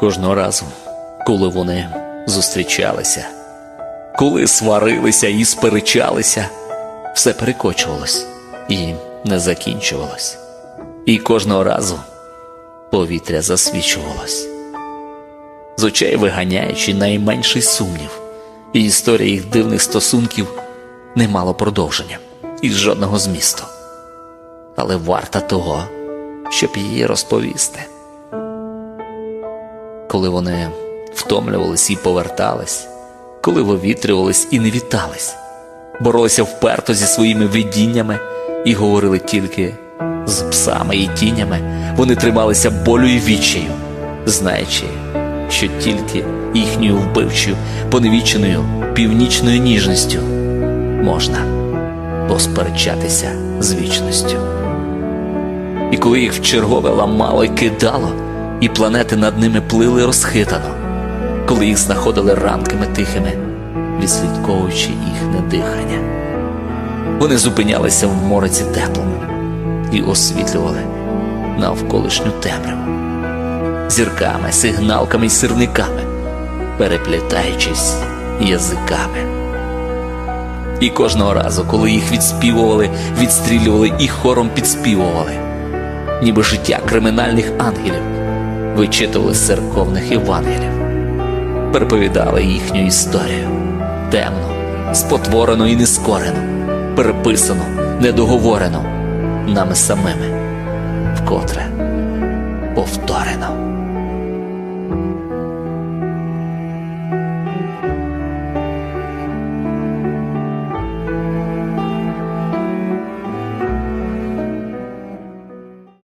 Кожного разу, коли вони зустрічалися, коли сварилися і сперечалися, все перекочувалось і не закінчувалось. І кожного разу повітря засвічувалось, з очей виганяючи найменший сумнів, і історія їх дивних стосунків не мала продовження і жодного змісту. Але варта того, щоб її розповісти. Коли вони втомлювались і повертались, коли вивітрювались і не вітались, боролися вперто зі своїми видіннями і говорили тільки з псами і тінями, вони трималися болю і відчаю, знаючи, що тільки їхньою вбивчою, поневіченою північною ніжністю можна посперечатися з вічністю. І коли їх вчергове ламало й кидало, і планети над ними плили розхитано, коли їх знаходили ранками тихими, відслідковуючи їхнє дихання, вони зупинялися в мороці теплому і освітлювали навколишню темряву зірками, сигналками й сирниками, переплітаючись язиками. І кожного разу, коли їх відспівували, відстрілювали і хором підспівували, ніби життя кримінальних ангелів вичитували з церковних євангелів, переповідали їхню історію темну, спотворену і нескорену, переписану, недоговорену нами самими, вкотре повторено.